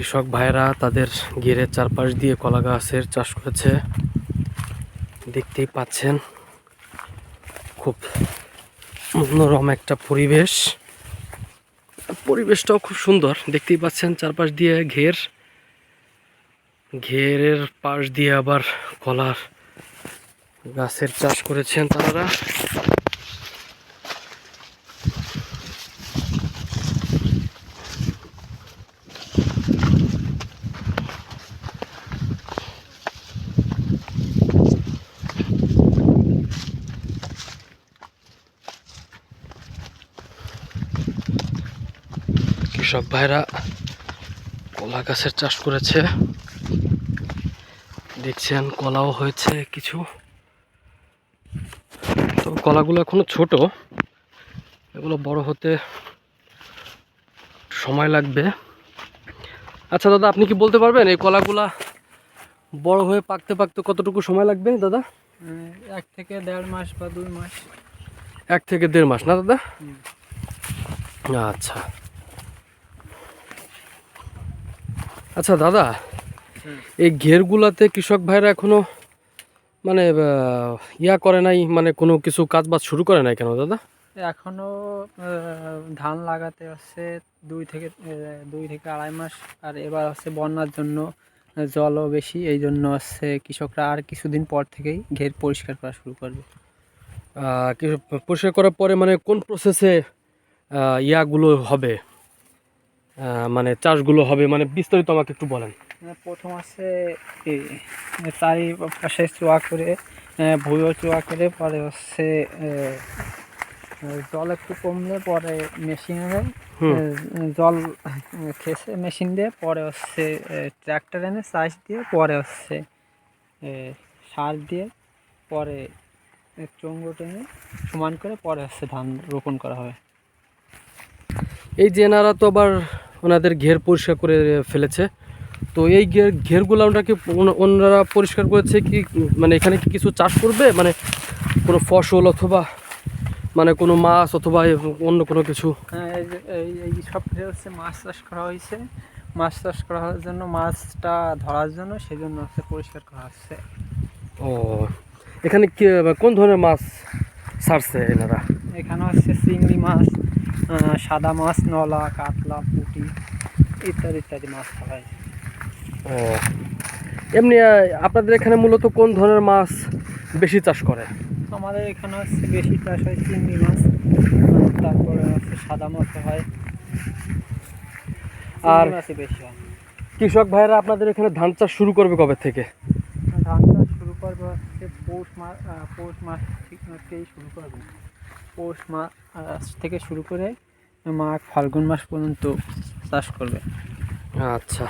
কৃষক ভাইরা তাদের ঘিরের চারপাশ দিয়ে কলা গাছের চাষ করেছে। দেখতেই পাচ্ছেন, খুব মনোরম একটা পরিবেশ। পরিবেশটাও খুব সুন্দর। দেখতেই পাচ্ছেন চারপাশ দিয়ে ঘের। ঘেরের পাশ দিয়ে আবার কলার গাছের চাষ করেছেন তারা। কৃষক ভাইরা কলা গাছের চাষ করেছে। দেখছেন কলাও হয়েছে কিছু। তো কলাগুলো এখনও ছোট। এগুলো বড় হতে সময় লাগবে। আচ্ছা দাদা আপনি কি বলতে পারবেন এই কলাগুলা বড় হয়ে পাকতে পাকতে কতটুকু সময় লাগবে দাদা? এক থেকে দেড় মাস বা দুই মাস। এক থেকে দেড় মাস না দাদা? আচ্ছা। আচ্ছা দাদা। এই ঘেরগুলাতে কৃষক ভাইরা এখনও মানে ইয়া করে নাই মানে কোনো কিছু কাজ বাজ শুরু করে নাই কেন দাদা? এখনও ধান লাগাতে হচ্ছে দুই থেকে দুই থেকে আড়াই মাস আর এবার হচ্ছে বন্যার জন্য জলও বেশি এই জন্য হচ্ছে কৃষকরা আর কিছুদিন পর থেকেই ঘের পরিষ্কার করা শুরু করবে। পরিষ্কার করার পরে মানে কোন প্রসেসে ইয়াগুলো হবে? মানে চাষগুলো হবে মানে বিস্তারিত আমাকে একটু বলেন প্রথম আছে এই, চারিপাশে চোয়া করে ভুয়ো চোয়া করে পরে হচ্ছে জল একটু কমলে পরে মেশিনে। জল খেসে মেশিন দিয়ে পরে হচ্ছে ট্র্যাক্টর এনে চাষ দিয়ে পরে হচ্ছে সার দিয়ে পরে চঙ্গ টেনে সমান করে পরে হচ্ছে ধান রোপণ করা হয় এই যে এনারা তো আবার ওনাদের ঘের পরিষ্কার করে ফেলেছে। তো এই ঘের ঘেরগুলো কি ওনারা পরিষ্কার করেছে কি মানে এখানে কি কিছু চাষ করবে? মানে কোনো ফসল অথবা মানে কোনো মাছ অথবা অন্য কোনো কিছু? হ্যাঁ এই সব হচ্ছে মাছ চাষ করা হয়েছে। মাছ চাষ করার জন্য মাছটা ধরার জন্য সেই জন্য হচ্ছে পরিষ্কার করা হচ্ছে। ও এখানে কি কোন ধরনের মাছ ছাড়ছে এনারা? এখানে হচ্ছে চিংড়ি মাছ সাদা মাছ নলা কাতলা পুঁটি ইত্যাদি ইত্যাদি মাছ হয়। ও। এমনি আপনাদের এখানে মূলত কোন ধরনের মাছ বেশি চাষ করে? আমাদের এখানে হচ্ছে বেশি চাষ হয় চিংড়ি মাছ তারপরে হচ্ছে সাদা মাছ হয়। আর মাছই বেশি হয়। কৃষক ভাইরা আপনাদের এখানে ধান চাষ শুরু করবে কবে থেকে? ধান চাষ শুরু করবে হচ্ছে পৌষ মাস পৌষ মাস থেকেই শুরু করবে। পৌষ মাস থেকে শুরু করে মাঘ ফাল্গুন মাস পর্যন্ত চাষ করবে। আচ্ছা।